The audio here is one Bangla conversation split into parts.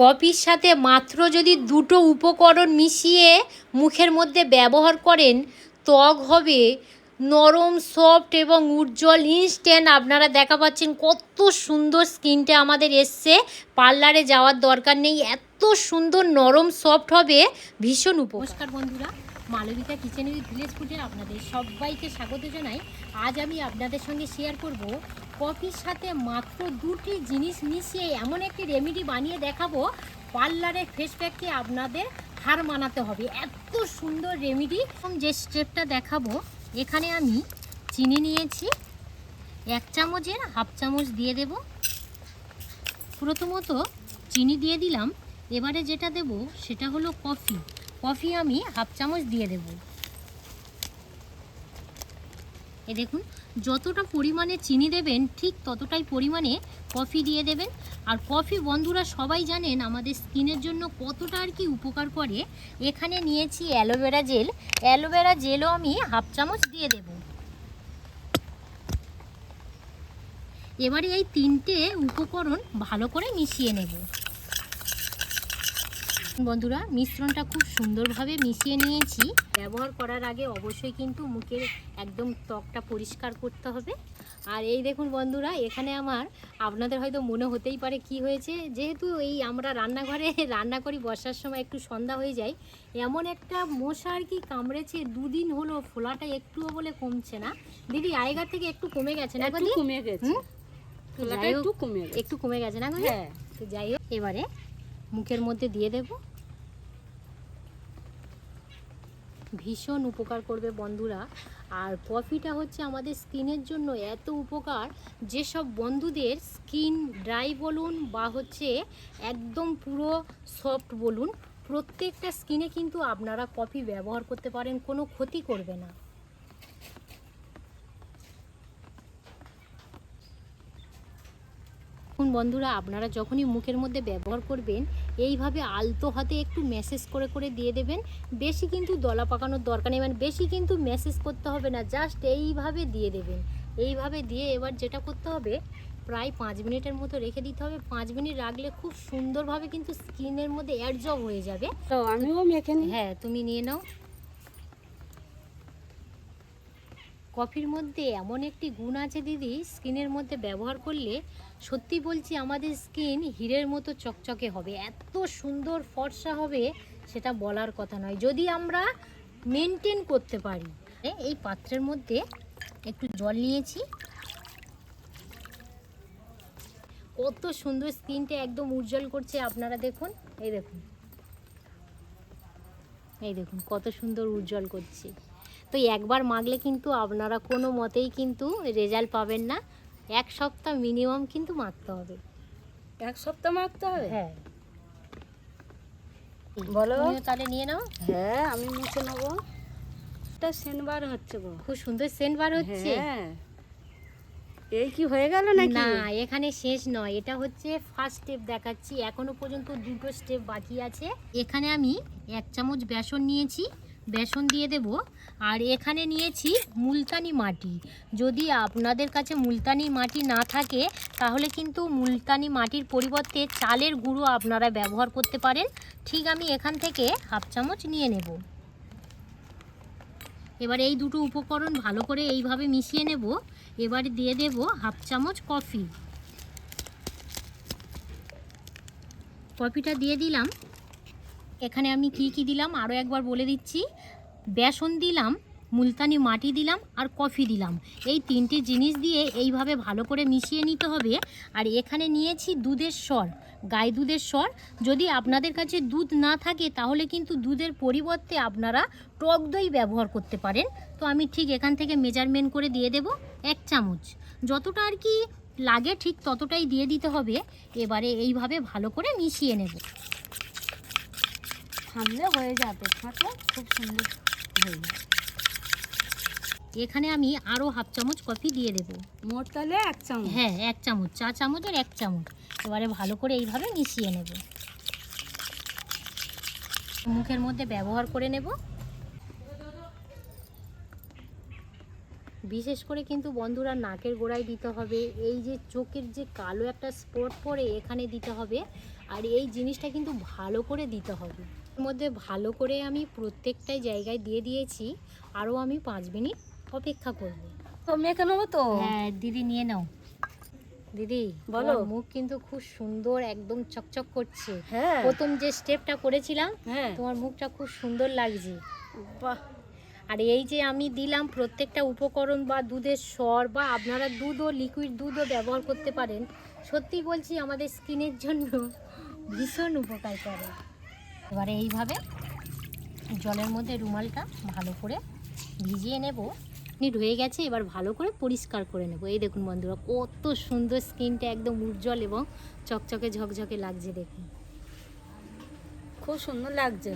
কফির সাথে মাত্র যদি দুটো উপকরণ মিশিয়ে মুখের মধ্যে ব্যবহার করেন, ত্বক হবে নরম সফট এবং উজ্জ্বল ইনস্ট্যান্ট আপনারা দেখা পাচ্ছেন কত সুন্দর স্কিনটা আমাদের এসছে। পার্লারে যাওয়ার দরকার নেই। এত সুন্দর, নরম সফট হবে। ভীষণ উপকার। বন্ধুরা। মালবিকা কিচেন ভিলেজ ফুডে আপনাদের সবাইকে স্বাগত জানাই। আজ আমি আপনাদের সঙ্গে শেয়ার করব কফির সাথে মাত্র দুটি জিনিস মিশিয়ে এমন একটি রেমেডি বানিয়ে দেখাবো। পার্লারের ফেস প্যাককে আপনাদের হার মানাতে হবে। এত সুন্দর রেমেডি। যে স্টেপটা দেখাবো, এখানে আমি চিনি নিয়েছি। এক চামচের হাফ চামচ দিয়ে দেব। প্রথমত চিনি দিয়ে দিলাম। এবারে যেটা দেব, সেটা হলো কফি। কফি আমি হাফ চামচ দিয়ে দেব। এ দেখুন, যতটা পরিমাণে চিনি দেবেন, ঠিক ততটাই পরিমাণে কফি দিয়ে দেবেন। আর কফি বন্ধুরা সবাই জানেন আমাদের স্কিনের জন্য কতটা আর কি উপকার করে। এখানে নিয়েছি অ্যালোভেরা জেল। অ্যালোভেরা জেলও আমি হাফ চামচ দিয়ে দেব। এবারে এই তিনটে উপকরণ ভালো করে মিশিয়ে নেব। বন্ধুরা মিশ্রণটা খুব সুন্দরভাবে মিশিয়ে নিয়েছি। ব্যবহার করার আগে অবশ্যই কিন্তু মুখের একদম ত্বকটা পরিষ্কার করতে হবে। আর এই দেখুন বন্ধুরা এখানে আমার আপনাদের হয়তো মনে হতেই পারে কি হয়েছে যেহেতু এই আমরা রান্নাঘরে রান্না করি বর্ষার সময় একটু সন্ধ্যা হয়ে যায় এমন একটা মশা আর কি কামড়েছে দুদিন হলো ফোলাটা একটুও বলে কমছে না। দিদি আগেকার থেকে একটু কমে গেছে না একটু কমে গেছে। একটু কমে গেছে। একটু কমে গেছে না? হ্যাঁ। তো যাই হোক এবারে মুখের মধ্যে দিয়ে দেব। ভীষণ উপকার করবে বন্ধুরা। আর কফিটা হচ্ছে আমাদের স্কিনের জন্য এত উপকার যেসব বন্ধুদের স্কিন ড্রাই বলুন বা হচ্ছে একদম পুরো সফট বলুন, প্রত্যেকটা স্কিনে কিন্তু আপনারা কফি ব্যবহার করতে পারেন, কোনো ক্ষতি করবে না। এখন বন্ধুরা আপনারা যখনই মুখের মধ্যে ব্যবহার করবেন এইভাবে আলতো হাতে একটু মেসেজ করে করে দিয়ে দেবেন। বেশি কিন্তু দলা পাকানোর দরকার নেই মানে বেশি কিন্তু মেসেজ করতে হবে না জাস্ট এইভাবে দিয়ে দেবেন। এইভাবে দিয়ে এবার যেটা করতে হবে প্রায় পাঁচ মিনিটের মতো রেখে দিতে হবে। পাঁচ মিনিট রাখলে খুব সুন্দরভাবে কিন্তু স্কিনের মধ্যে অ্যাডজব হয়ে যাবে। তো আমিও মেখে হ্যাঁ তুমি নিয়ে নাও। কফির মধ্যে এমন একটি গুণ আছে দিদি, স্কিনের মধ্যে ব্যবহার করলে সত্যি বলছি আমাদের স্কিন হীরের মতো চকচকে হবে। এত সুন্দর ফর্সা হবে সেটা বলার কথা নয়। যদি আমরা মেনটেন করতে পারি এই পাত্রের মধ্যে একটু জল নিয়েছি। কত সুন্দর স্কিনটা একদম উজ্জ্বল করছে আপনারা দেখুন। এই দেখুন। এই দেখুন, কত সুন্দর উজ্জ্বল করছে। তো একবার মাগলে কিন্তু আপনারা কোনো মতেই কিন্তু রেজাল্ট পাবেন না। এক সপ্তাহ মিনিমাম কিন্তু মাখতে হবে। এক সপ্তাহ মাখতে হবে? হ্যাঁ। বলো। তাহলে নিয়ে নাও। হ্যাঁ আমি মুছে নেব। এটা সেনবার হচ্ছে গো। খুব সুন্দর সেন্ট বার হচ্ছে। হ্যাঁ। এই কি হয়ে গেল নাকি? না এখানে শেষ নয়। এটা হচ্ছে ফার্স্ট স্টেপ দেখাচ্ছি। এখনও পর্যন্ত দুটো স্টেপ বাকি আছে। এখানে আমি এক চামচ বেসন নিয়েছি। বেসন দিয়ে দেব। আর এখানে নিয়েছি মুলতানি মাটি। যদি আপনাদের কাছে মুলতানি মাটি না থাকে, তাহলে কিন্তু মুলতানি মাটির পরিবর্তে চালের গুঁড়ো আপনারা ব্যবহার করতে পারেন। ঠিক আমি এখান থেকে হাফ চামচ নিয়ে নেব। এবার এই দুটো উপকরণ ভালো করে এইভাবে মিশিয়ে নেব। এবারে দিয়ে দেব হাফ চামচ কফি। কফিটা দিয়ে দিলাম। এখানে আমি কি কি দিলাম? আরও একবার বলে দিচ্ছি। বেসন দিলাম, মুলতানি মাটি দিলাম আর কফি দিলাম। এই তিনটে জিনিস দিয়ে এইভাবে ভালো করে মিশিয়ে নিতে হবে। আর এখানে নিয়েছি দুধের স্বর গায়ে দুধের স্বর যদি আপনাদের কাছে দুধ না থাকে, তাহলে কিন্তু দুধের পরিবর্তে আপনারা টক দই ব্যবহার করতে পারেন। তো আমি ঠিক এখান থেকে মেজারমেন্ট করে দিয়ে দেব, এক চামচ। যতটা আর কি লাগে ঠিক ততটাই দিয়ে দিতে হবে। এবারে এইভাবে ভালো করে মিশিয়ে নেব। সামনে হয়ে যাবে ফাঁকা খুব সুন্দর হয়ে যাবে। এখানে আমি আরও হাফ চামচ কফি দিয়ে দেবো। মোট তাহলে এক চামচ? হ্যাঁ এক চামচ চা চামচের এক চামচ। এবারে ভালো করে এইভাবে মিশিয়ে নেব। মুখের মধ্যে ব্যবহার করে নেব। বিশেষ করে কিন্তু বন্ধুরা নাকের গোড়ায় দিতে হবে। এই যে চোখের যে কালো একটা স্পট পরে এখানে দিতে হবে। আর এই জিনিসটা কিন্তু ভালো করে দিতে হবে। মধ্যে ভালো করে আমি প্রত্যেকটাই জায়গায় দিয়ে দিয়েছি। আরও আমি পাঁচ মিনিট অপেক্ষা করব। তো মেখে নেব তো? হ্যাঁ দিদি নিয়ে নাও। দিদি বলো। মুখ কিন্তু খুব সুন্দর একদম চকচক করছে। হ্যাঁ। প্রথম যে স্টেপটা করেছিলাম হ্যাঁ। তোমার মুখটা খুব সুন্দর লাগছে। বাহ। আর এই যে আমি দিলাম প্রত্যেকটা উপকরণ বা দুধের স্বর বা আপনারা দুধও লিকুইড দুধও ব্যবহার করতে পারেন। সত্যি বলছি আমাদের স্কিনের জন্য ভীষণ উপকার করে। এবারে এইভাবে জলের মধ্যে রুমালটা ভালো করে ভিজিয়ে নেব। মিনিট হয়ে গেছে, এবার ভালো করে পরিষ্কার করে নেব। এই দেখুন বন্ধুরা, কত সুন্দর স্কিনটা একদম উজ্জ্বল এবং চকচকে ঝকঝকে লাগছে দেখুন। খুব সুন্দর লাগছে,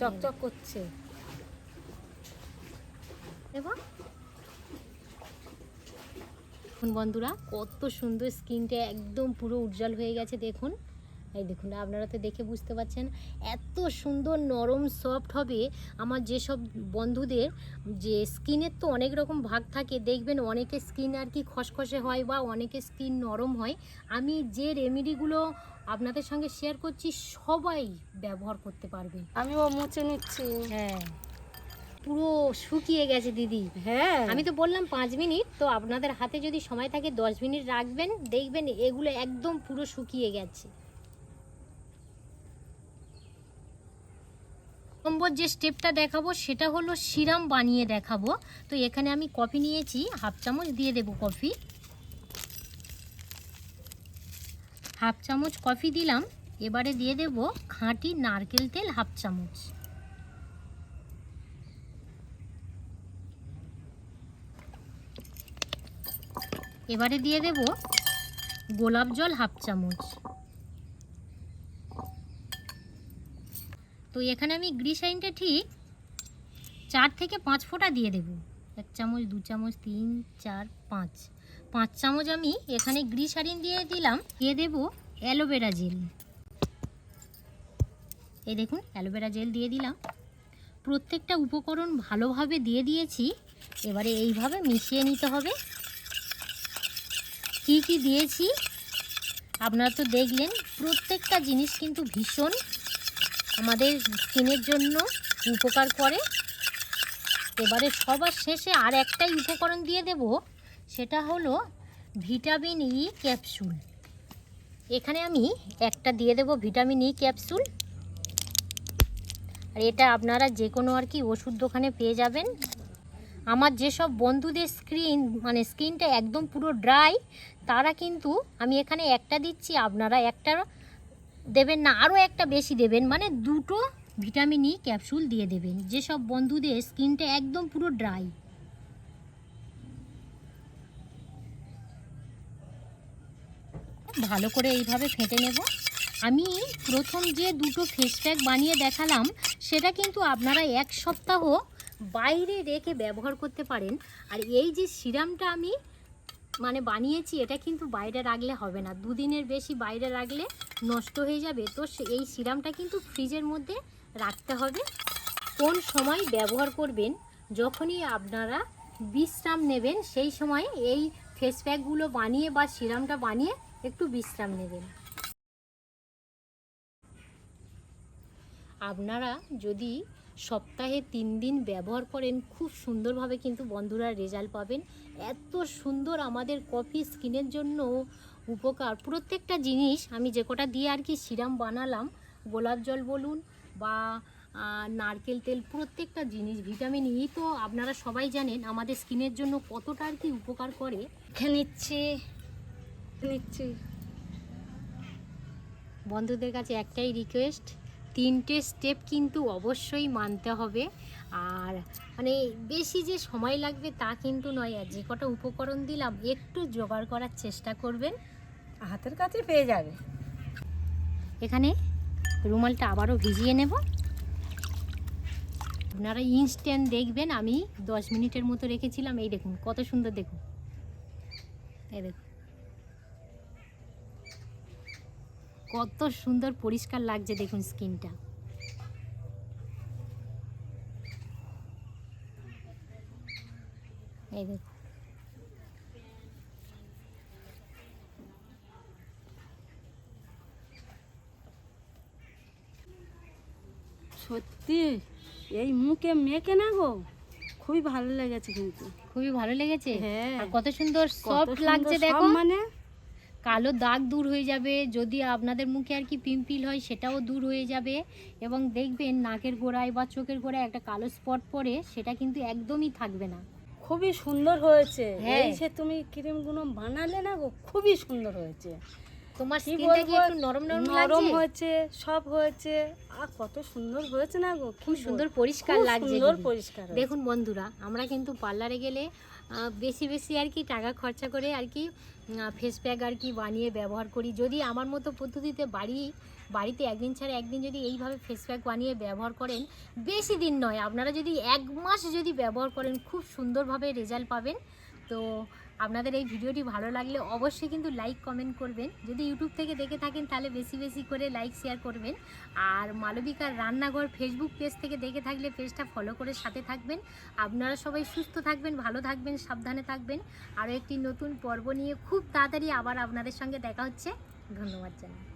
চকচক করছে। এবার দেখুন বন্ধুরা, কত সুন্দর স্কিনটা একদম পুরো উজ্জ্বল হয়ে গেছে, দেখুন। এই দেখুন আপনারা তো দেখে বুঝতে পারছেন এত সুন্দর নরম সফট হবে। আমার যেসব বন্ধুদের যে স্কিনের তো অনেক রকম ভাগ থাকে দেখবেন অনেকের স্কিন আর কি খসখসে হয় বা অনেকের স্কিন নরম হয়। আমি যে রেমেডিগুলো আপনাদের সঙ্গে শেয়ার করছি সবাই ব্যবহার করতে পারবে। আমিও মুছে নিচ্ছি। হ্যাঁ। পুরো শুকিয়ে গেছে দিদি। হ্যাঁ। আমি তো বললাম পাঁচ মিনিট তো আপনাদের হাতে যদি সময় থাকে দশ মিনিট রাখবেন দেখবেন এগুলো একদম পুরো শুকিয়ে গেছে। নম্বর যে স্টেপটা দেখাবো, সেটা হলো সিরাম বানিয়ে দেখাবো। তো এখানে আমি কফি নিয়েছি, হাফ চামচ দিয়ে দেব কফি। হাফ চামচ কফি দিলাম, এবারে দিয়ে দেব খাঁটি নারকেল তেল হাফ চামচ। এবারে দিয়ে দেব গোলাপ জল হাফ চামচ। তো এখানে আমি গ্রিসাইনটা ঠিক চার থেকে পাঁচ ফোঁটা দিয়ে দেব। এক চামচ, দু চামচ, তিন, চার, পাঁচ। পাঁচ চামচ আমি এখানে গ্রিসারিন দিয়ে দিলাম, দিয়ে দেব অ্যালোভেরা জেল। এই দেখুন, অ্যালোভেরা জেল দিয়ে দিলাম। প্রত্যেকটা উপকরণ ভালোভাবে দিয়ে দিয়েছি, এবারে এইভাবে মিশিয়ে নিতে হবে। কি কি দিয়েছি? আপনারা তো দেখলেন, প্রত্যেকটা জিনিস কিন্তু ভীষণ আমাদের স্কিনের জন্য উপকার করে। এবারে সবার শেষে আর একটাই উপকরণ দিয়ে দেব, সেটা হলো ভিটামিন ই ক্যাপসুল। এখানে আমি একটা দিয়ে দেব ভিটামিন ই ক্যাপসুল। আর এটা আপনারা যে কোনো আর কি ওষুধ দোকানে পেয়ে যাবেন। আমার যেসব বন্ধুদের স্ক্রিন মানে স্ক্রিনটা একদম পুরো ড্রাই, তারা কিন্তু আমি এখানে একটা দিচ্ছি, আপনারা একটা দেবেন না আরও একটা বেশি দেবেন মানে দুটো ভিটামিন ই ক্যাপসুল দিয়ে দেবেন। যেসব বন্ধুদের স্কিনটা একদম পুরো ড্রাই। ভালো করে এইভাবে ফেটে নেব। আমি প্রথম যে দুটো ফেস প্যাক বানিয়ে দেখালাম, সেটা কিন্তু আপনারা এক সপ্তাহ বাইরে রেখে ব্যবহার করতে পারেন। আর এই যে সিরামটা আমি মানে বানিয়েছি, এটা কিন্তু বাইরে রাখলে হবে না। দুদিনের বেশি বাইরে রাখলে নষ্ট হয়ে যাবে। তো এই সিরামটা কিন্তু ফ্রিজের মধ্যে রাখতে হবে। কোন সময় ব্যবহার করবেন, যখনই আপনারা বিশ্রাম নেবেন, সেই সময় এই ফেস প্যাকগুলো বানিয়ে বা সিরামটা বানিয়ে একটু বিশ্রাম নেবেন। আপনারা যদি সপ্তাহে তিন দিন ব্যবহার করেন খুব সুন্দরভাবে কিন্তু বন্ধুরা রেজাল্ট পাবেন। এত সুন্দর আমাদের কফি স্কিনের জন্য উপকার। প্রত্যেকটা জিনিস আমি যে কটা দিয়ে আর কি সিরাম বানালাম গোলাপ জল বলুন বা নারকেল তেল প্রত্যেকটা জিনিস ভিটামিন ই তো আপনারা সবাই জানেন আমাদের স্কিনের জন্য কতটা আর কি উপকার করে। নিচ্ছি নিচ্ছি। বন্ধুদের কাছে একটাই রিকোয়েস্ট তিনটে স্টেপ কিন্তু অবশ্যই মানতে হবে। আর মানে বেশি যে সময় লাগবে তা কিন্তু নয় আর যে কটা উপকরণ দিলাম একটু জোগাড় করার চেষ্টা করবেন। হাতের কাছে পেয়ে যাবে। এখানে রুমালটা আবারও ভিজিয়ে নেব। আপনারা ইনস্ট্যান্ট দেখবেন আমি দশ মিনিটের মতো রেখেছিলাম। এই দেখুন কত সুন্দর দেখুন। এই দেখুন। কত সুন্দর পরিষ্কার লাগছে দেখুন স্কিনটা। এই দেখুন। সত্যি? এই মুখে মেখে না গো? খুবই ভালো লেগেছে কিন্তু। খুবই ভালো লেগেছে? হ্যাঁ। কত সুন্দর সফট লাগছে দেখো মানে? কালো দাগ দূর হয়ে যাবে যদি আপনাদের মুখে আর কি পিম্পিল হয় সেটাও দূর হয়ে যাবে এবং দেখবেন নাকের গোড়ায় বা চোখের গোড়ায় একটা কালো স্পট পরে সেটা কিন্তু একদমই থাকবে না। খুবই সুন্দর হয়েছে। হ্যাঁ। এই যে তুমি ক্রিমগুলো বানালে না গো খুবই সুন্দর হয়েছে। তোমার স্কিনটা কি একটু নরম নরম নরম হয়েছে সব হয়েছে। আর কত সুন্দর হয়েছে না গো খুব সুন্দর পরিষ্কার লাগছে সুন্দর পরিষ্কার দেখুন বন্ধুরা আমরা কিন্তু পার্লারে গেলে বেশি বেশি আর কি টাকা খরচা করে আর কি ফেস প্যাক আর কি বানিয়ে ব্যবহার করি। যদি আমার মতো পদ্ধতিতে বাড়ি বাড়িতে একদিন ছাড়া একদিন যদি এইভাবে ফেস প্যাক বানিয়ে ব্যবহার করেন বেশি দিন নয় আপনারা যদি এক মাস যদি ব্যবহার করেন খুব সুন্দরভাবে রেজাল্ট পাবেন। তো আপনাদের এই ভিডিওটি ভালো লাগলে অবশ্যই কিন্তু লাইক কমেন্ট করবেন। যদি ইউটিউব থেকে দেখে থাকেন, তাহলে বেশি বেশি করে লাইক শেয়ার করবেন। আর মালবিকার রান্নাঘর ফেসবুক পেজ থেকে দেখে থাকলে পেজটা ফলো করে সাথে থাকবেন। আপনারা সবাই সুস্থ থাকবেন, ভালো থাকবেন, সাবধানে থাকবেন। আরও একটি নতুন পর্ব নিয়ে খুব তাড়াতাড়ি আবার আপনাদের সঙ্গে দেখা হচ্ছে। ধন্যবাদ জানাই।